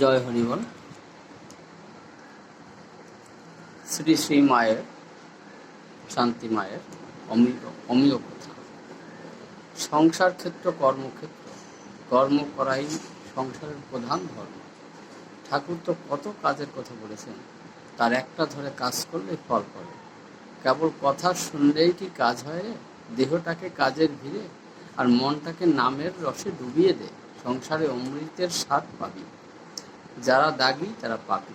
জয় হরিবল শ্রী শ্রী মায়ের, শান্তি মায়ের অমীয় অমীয় কথা। সংসার ক্ষেত্র, কর্মক্ষেত্র। কর্ম করাই সংসারের প্রধান ধর্ম। ঠাকুর তো কত কাজের কথা বলেছেন, তার একটা ধরে কাজ করলে ফল পাবে কেবল কথা শুনলেই কি কাজ হয় রে? দেহটাকে কাজের ভিড়ে, আর মনটাকে নামের রসে ডুবিয়ে দে। সংসারে অমৃতের স্বাদ পাবি। যারা দাগি, তারা পাপি।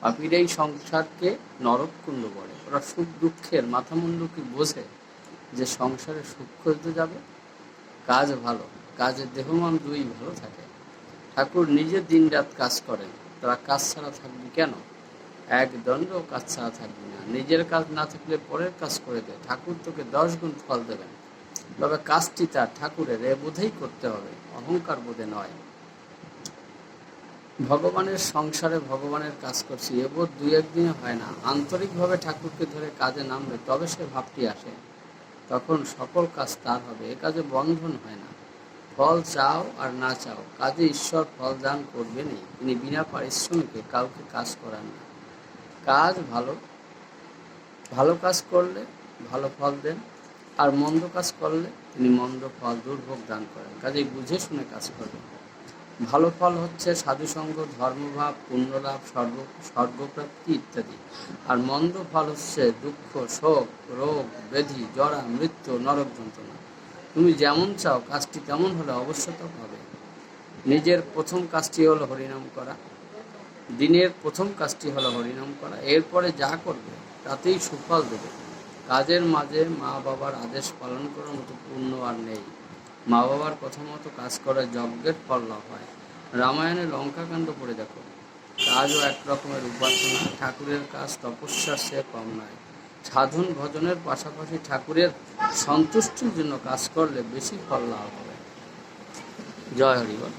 পাপিরাই সংসারকে নরককুণ্ড করে ওরা সুখ দুঃখের মাথামুন্ড কি বোঝে যে সংসারে সুখ খুঁজতে যাবে, কাজ ভালো কাজের দেহমান দুই ভালো থাকে। ঠাকুর নিজে দিনরাত কাজ করেন, তারা কাজ ছাড়া থাকবি কেন? এক দণ্ড কাজ ছাড়া থাকবি না। নিজের কাজ না থাকলে পরের কাজ করে দে ঠাকুর তোকে দশ গুণ ফল দেবেন। তবে কাজটি তার ঠাকুরের, এ বোধেই করতে হবে। অহংকার বোধে নয়। ভগবানের সংসারে ভগবানের কাজ করছি, এ বোধ দুই একদিনে হয় না। আন্তরিকভাবে ঠাকুরকে ধরে কাজে নামবে তবে সে ভাবটি আসে। তখন সকল কাজ তার হবে, এ কাজে বন্ধন হয় না। ফল চাও আর না চাও, কাজে ঈশ্বর ফল দান করবেনই তিনি বিনা পারিশ্রমিকে কাউকে কাজ করান না। কাজ ভালো ভালো কাজ করলে ভালো ফল দেন, আর মন্দ কাজ করলে তিনি মন্দ ফল, দুর্ভোগ দান করেন। কাজেই বুঝে শুনে কাজ করবেন। ভালো ফল হচ্ছে সাধুসঙ্গ ধর্মভাব, পুণ্যলাভ, সর্ব স্বর্গপ্রাপ্তি ইত্যাদি। আর মন্দ ফল হচ্ছে দুঃখ, শোক, রোগ, ব্যাধি, জরা, মৃত্যু, নরক যন্ত্রণা। তুমি যেমন চাও কাজটি তেমন হলে অবশ্য তো হবে নিজের প্রথম কাজটি হলো হরিনাম করা। দিনের প্রথম কাজটি হলো হরিনাম করা। এরপরে যা করবে, তাতেই সুফল দেবে। কাজের মাঝে মা বাবার আদেশ পালন করার মতো পূর্ণ আর নেই। মা বাবার কথা মতো কাজ করে যজ্ঞের ফল লাভ হয়। রামায়ণে লঙ্কাকাণ্ড পড়ে দেখো। কাজও এক রকমের উপাসনা। ঠাকুরের কাজ তপস্যার সে কম নয়। সাধন ভজনের পাশাপাশি ঠাকুরের সন্তুষ্টির জন্য কাজ করলে বেশি ফল লাভ হবে জয় হরিবল